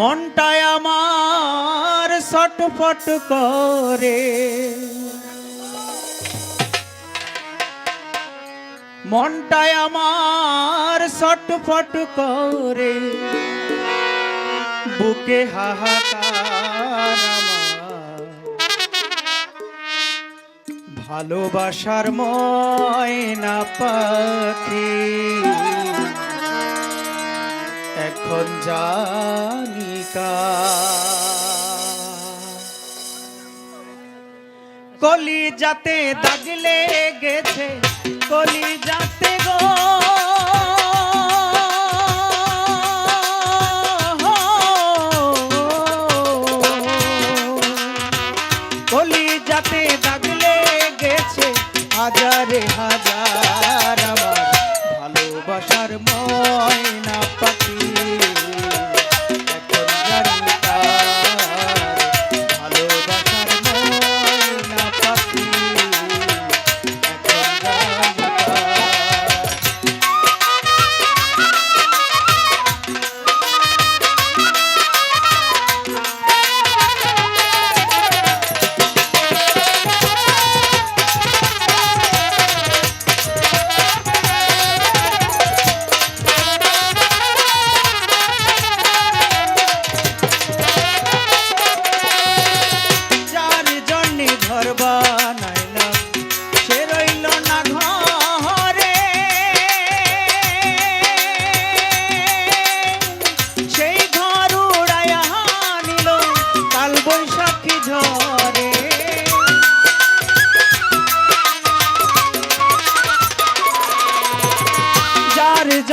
মনটায় আমার ছটফট করে। মনটায় আমার ছটফট করে। বুকে হাহাকার ভালোবাসার ময়না পাখি। এখন জানি কলি যাতে দাগলে গেছে কলি যাতে গো। কলি যাতে দাগলে গেছে হাজারে হাজার ময়না পাখি।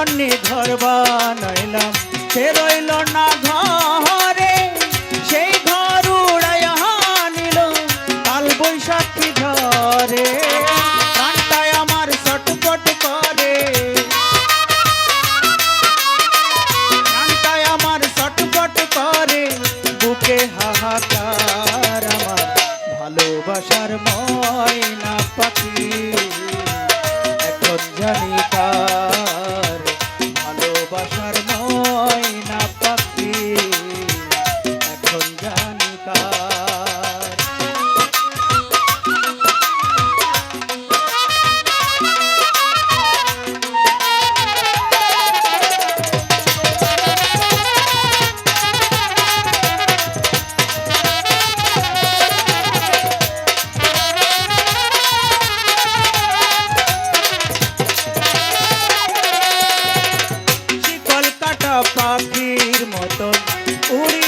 জন্যে ঘর বানাইলাম। সে রইল না ঘরে, সেই ঘর উড়াইয়া নিল কাল বৈশাখী ঝরে কানটায় আমার করে। আমার করে। হাহাকার আমার ভালোবাসার ময়না পাখি। Uri.